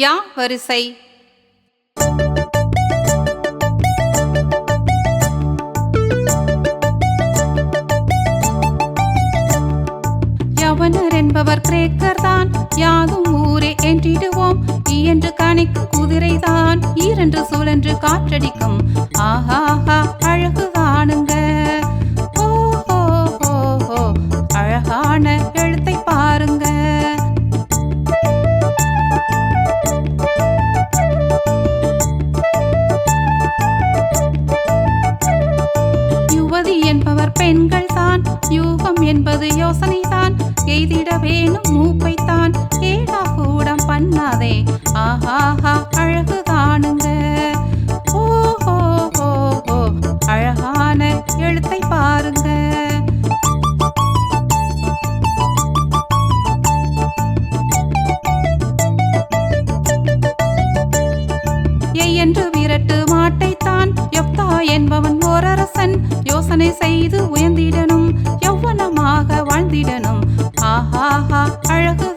யா வரிசை. யவனர் என்பவர் கிரேக்கர் தான் யாதும் ஊரே என்றிடுவோம். இயன்று கணிக்கும் குதிரைதான். ஈரென்று சுழன்று காற்றடிக்கும். ஆஹாஹா அழகு காணுங்க. ஓஹோ ஹோ அழகான எழு யுவதி பெண்கள் தான் யூகம் என்பது யோசனை தான் எய்திட வேணும் மூப்பைத்தான். ஏடா கூடம் பண்ணாதே. ஆஹாஹா அழகு காணுங்க. ஓ ஹோ அழகான எழுத்தை பாருங்க. என்று விரட்டு மாட்டைத்தான். யொப்தா என்பவன் அரசன் யோசனை செய்து உயர்ந்திடணும் யௌவனமாக வாழ்ந்திடணும். ஆஹாஹா அழகு